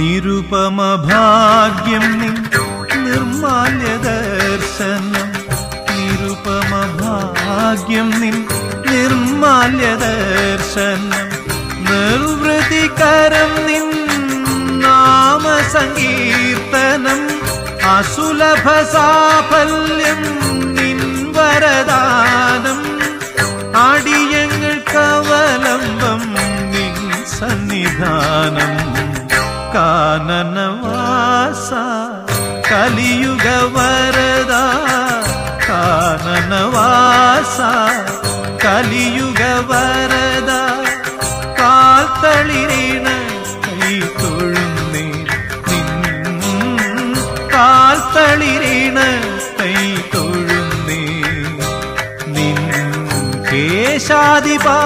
നിരുപമ നി നിർമാല്യ ദർശനം നിരുപമഭാഗ്യം നിൻ നിർമാല്യ ദർശനം നിർവൃതികരം നിൻ നാമ സങ്കീർത്തനം അസുലഭ സാഫല്യം നിൻ വരദാനം. അടിയങ്ങൾക്കവലംബം നിൻ സന്നിധാനം. കാനനവാസ കലിയുഗ വരദ കാനനവാസ കലിയുഗ വരദ കാൽത്തളിരീണ കൈ തൊഴുന്നേ നിൻ കാൽത്തളിരീണ കൈ തൊഴുന്നേ നിൻ കേശാദിപാ